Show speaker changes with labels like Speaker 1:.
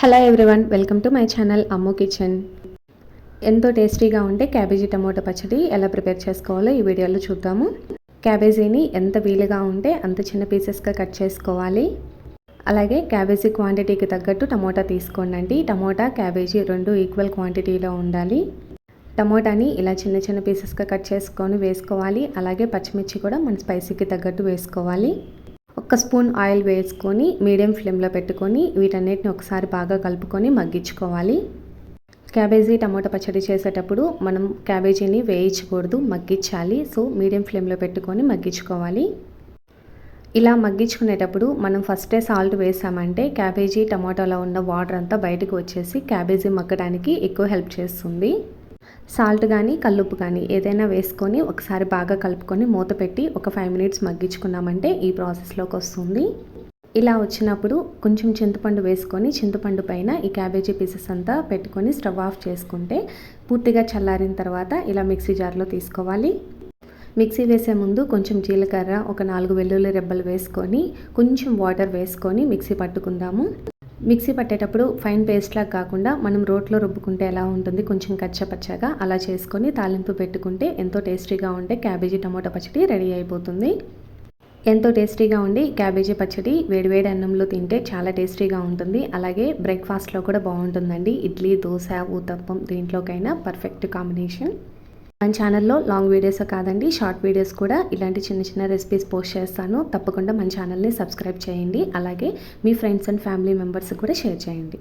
Speaker 1: Hello everyone welcome to my channel Ammu kitchen ఎంతో టేస్టీగా ఉండే క్యాబేజీ టమోటా పచ్చడి ఎలా ప్రిపేర్ చేసుకోవాలో ఈ వీడియోలో చూద్దాము. క్యాబేజీని ఎంత వీలుగా ఉంటే అంత చిన్న పీసెస్గా కట్ చేసుకోవాలి. అలాగే క్యాబేజీ క్వాంటిటీకి తగ్గట్టు టమోటా తీసుకోండి టమోటా క్యాబేజీ రెండు ఈక్వల్ క్వాంటిటీలో ఉండాలి. టమోటాని ఇలా చిన్న చిన్న పీసెస్గా కట్ చేసుకొని వేసుకోవాలి. అలాగే పచ్చిమిర్చి కూడా మన స్పైసీకి తగ్గట్టు వేసుకోవాలి. ఒక స్పూన్ ఆయిల్ వేసుకొని మీడియం ఫ్లేమ్లో పెట్టుకొని వీటన్నిటిని ఒకసారి బాగా కలుపుకొని మగ్గించుకోవాలి. క్యాబేజీ టమాటా పచ్చడి చేసేటప్పుడు మనం క్యాబేజీని వేయించకూడదు మగ్గించాలి. సో మీడియం ఫ్లేమ్లో పెట్టుకొని మగ్గించుకోవాలి. ఇలా మగ్గించుకునేటప్పుడు మనం ఫస్టే సాల్ట్ వేసామంటే క్యాబేజీ టమాటాలో ఉన్న వాటర్ అంతా బయటకు వచ్చేసి క్యాబేజీ మగ్గడానికి ఎక్కువ హెల్ప్ చేస్తుంది. సాల్ట్ కానీ కల్లుప్పు కానీ ఏదైనా వేసుకొని ఒకసారి బాగా కలుపుకొని మూత పెట్టి ఒక ఫైవ్ మినిట్స్ మగ్గించుకున్నామంటే ఈ ప్రాసెస్లోకి వస్తుంది. ఇలా వచ్చినప్పుడు కొంచెం చింతపండు వేసుకొని చింతపండు పైన ఈ క్యాబేజీ పీసెస్ అంతా పెట్టుకొని స్టవ్ ఆఫ్ చేసుకుంటే పూర్తిగా చల్లారిన తర్వాత ఇలా మిక్సీ జార్లో తీసుకోవాలి. మిక్సీ వేసే ముందు కొంచెం జీలకర్ర ఒక నాలుగు వెల్లుల్లి రెబ్బలు వేసుకొని కొంచెం వాటర్ వేసుకొని మిక్సీ పట్టుకుందాము. మిక్సీ పట్టేటప్పుడు ఫైన్ పేస్ట్లా కాకుండా మనం రోట్లో రుబ్బుకుంటే ఎలా ఉంటుంది? కొంచెం కచ్చపచ్చగా అలా చేసుకొని తాలింపు పెట్టుకుంటే ఎంతో టేస్టీగా ఉంటే క్యాబేజీ టమాటో పచ్చడి రెడీ అయిపోతుంది. ఎంతో టేస్టీగా ఉండి క్యాబేజీ పచ్చడి వేడివేడి అన్నంలో తింటే చాలా టేస్టీగా ఉంటుంది. అలాగే బ్రేక్ఫాస్ట్లో కూడా బాగుంటుందండి. ఇడ్లీ దోశ ఊతప్పం దీంట్లోకైనా పర్ఫెక్ట్ కాంబినేషన్. మన ఛానల్లో లాంగ్ వీడియోస్ కాదండి షార్ట్ వీడియోస్ కూడా ఇలాంటి చిన్న చిన్న రెసిపీస్ పోస్ట్ చేస్తాను. తప్పకుండా మన ఛానల్ని సబ్స్క్రైబ్ చేయండి. అలాగే మీ ఫ్రెండ్స్ అండ్ ఫ్యామిలీ మెంబర్స్ కూడా షేర్ చేయండి.